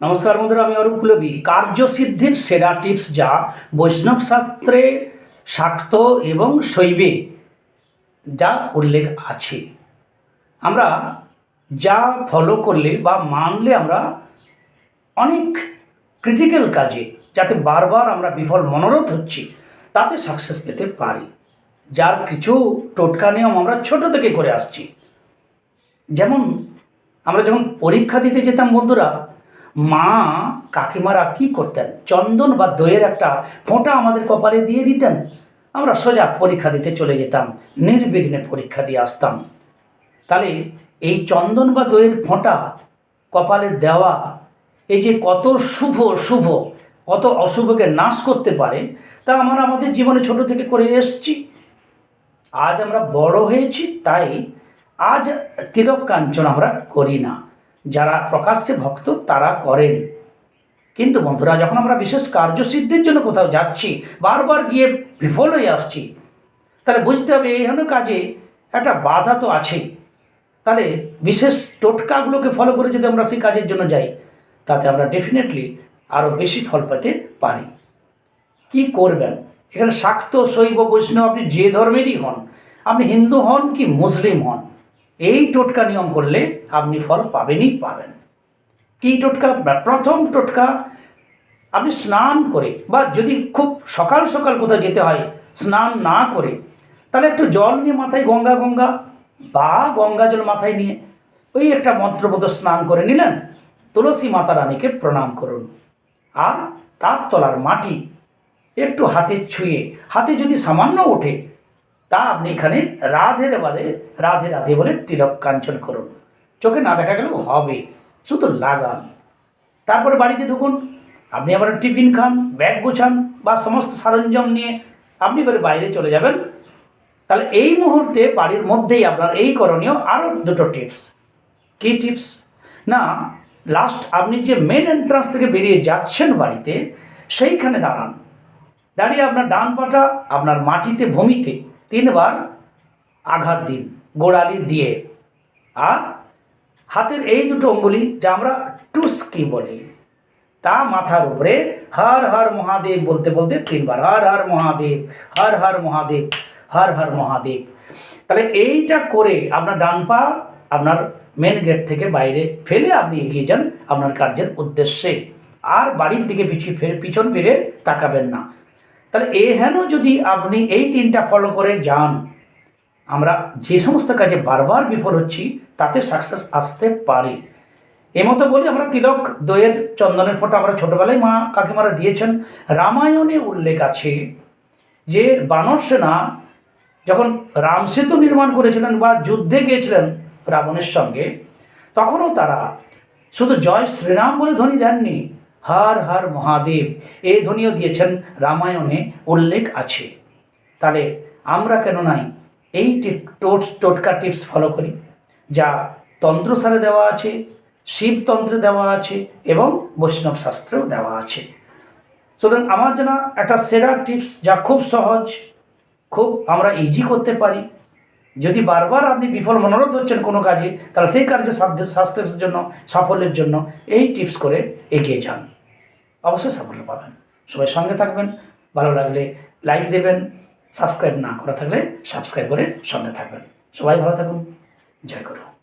নমস্কার বন্ধুরা, আমি অরূপ কুলবী। কার্যসিদ্ধির সেরা টিপস যা বৈষ্ণব শাস্ত্রে শাক্ত এবং শৈবে যা উল্লেখ আছে। আমরা যা ফলো করলে বা মানলে আমরা অনেক ক্রিটিক্যাল কাজে যাতে বারবার আমরা বিফল মনোরথ হচ্ছি, তাতে সাকসেস পেতে পারি। যার কিছু টোটকা নিয়ম আমরা ছোট থেকে করে আসছি। যেমন আমরা যখন পরীক্ষা দিতে যেতাম বন্ধুরা মা কাকিমারা কি করতেন? চন্দন বা দইয়ের একটা ফোঁটা আমাদের কপালে দিয়ে দিতেন। আমরা সোজা পরীক্ষা দিতে চলে যেতাম, নির্বিঘ্নে পরীক্ষা দিয়ে আসতাম। তাহলে এই চন্দন বা দইয়ের ফোঁটা কপালে দেওয়া, এই যে কত শুভ শুভ, কত অশুভকে নাশ করতে পারে, তা আমরা আমাদের জীবনে ছোট থেকে করে এসছি। আজ আমরা বড় হয়েছি, তাই আজ তিলক কাঞ্চন আমরা করি না। যারা প্রকাশ্যে ভক্ত, তারা করেন। কিন্তু বন্ধুরা, যখন আমরা বিশেষ কার্যসিদ্ধির জন্য কোথাও যাচ্ছি, বারবার গিয়ে বিফল হয়ে আসছি, তাহলে বুঝতে হবে এই ধরনের কাজে একটা বাধা তো আছেই। তাহলে বিশেষ টোটকাগুলোকে ফলো করে যদি আমরা সেই কাজের জন্য যাই, তাতে আমরা ডেফিনেটলি আরও বেশি ফল পেতে পারি। কি করবেন? এখানে শাক্ত, শৈব, বৈষ্ণব, আপনি যে ধর্মেরই হন, আপনি হিন্দু হন কি মুসলিম হন এই টোটকা নিয়ম করলে আপনি ফল পাবেনই পাবেন। কী টোটকা? প্রথম টোটকা, আপনি স্নান করে বা যদি খুব সকাল সকাল কোথাও যেতে হয়, স্নান না করে, তাহলে একটু জল নিয়ে মাথায় গঙ্গা গঙ্গা বা গঙ্গা জল মাথায় নিয়ে ওই একটা মন্ত্রবোধ স্নান করে নিলেন, তুলসী মাতা রানীকে প্রণাম করুন। আর তার তলার মাটি একটু হাতে ছুঁয়ে, হাতে যদি সামান্য ওঠে তা আপনি এখানে রাধে বাদে রাধে রাধে বলে তিলক কাঞ্চন করুন। চোখে না দেখা গেলেও হবে, শুধু লাগান। তারপরে বাড়িতে ঢুকুন, আপনি আবার টিফিন খান, ব্যাগ গোছান বা সমস্ত সরঞ্জাম নিয়ে আপনি এবারে বাইরে চলে যাবেন। তাহলে এই মুহূর্তে বাড়ির মধ্যেই আপনার এই করণীয় আরও দুটো টিপস। কী টিপস? না লাস্ট আপনি যে মেন এন্ট্রান্স থেকে বেরিয়ে যাচ্ছেন বাড়িতে, সেইখানে দাঁড়ান। দাঁড়িয়ে আপনার ডান পাটা আপনার মাটিতে, ভূমিতে তিনবার আঘাত দিন, গোড়ালি দিয়ে। আর হাতের এই দুটো অঙ্গুলি যা আমরা টুস্কি বলি, তা মাথার উপরে হর হর মহাদেব বলতে বলতে তিনবার, হর হর মহাদেব, হর হর মহাদেব, হর হর মহাদেব। তাহলে এইটা করে আপনার ডান পা আপনার মেন গেট থেকে বাইরে ফেলে আপনি এগিয়ে যান আপনার কার্যের উদ্দেশ্যে। আর বাড়ির দিকে পিছিয়ে ফের পিছন ফিরে তাকাবেন না। তাহলে এহেন যদি আপনি এই তিনটা ফলো করে যান, আমরা যে সমস্ত কাজে বারবার বিফল হচ্ছি, তাতে সাকসেস আসতে পারি। এমতো বলি আমরা তিলক দইয়ের চন্দনের ফটো আমরা ছোটোবেলায় মা কাকিমারা দিয়েছেন। রামায়ণে উল্লেখ আছে যে বানর সেনা যখন রাম সেতু নির্মাণ করেছিলেন বা যুদ্ধে গিয়েছিলেন রাবণের সঙ্গে, তখনও তারা শুধু জয় শ্রীরাম বলে ধ্বনি দেননি হর হর মহাদেব। এই ধ্বনিও দিয়েছেন রামায়ণে উল্লেখ আছে। তাহলে আমরা কেন নাই এই টোট টোটকা টিপস ফলো করি, যা তন্ত্রসারে দেওয়া আছে শিবতন্ত্রে দেওয়া আছে এবং বৈষ্ণব শাস্ত্রেও দেওয়া আছে। সুতরাং আমার জানা একটা সেরা টিপস যা খুব সহজ, খুব আমরা ইজি করতে পারি। যদি বারবার আপনি বিফল মনোরথ হচ্ছেন কোনো কাজে, তাহলে সেই কার্যে সাধ্য- স্বাস্থ্যের জন্য, সাফল্যের জন্য এই টিপস করে এগিয়ে যান। অবশ্যই সাফল্য পাবেন। সবাই সঙ্গে থাকবেন, ভালো লাগলে লাইক দেবেন সাবস্ক্রাইব না করা থাকলে সাবস্ক্রাইব করে সঙ্গে থাকবেন। সবাই ভালো থাকুন। জয় করুন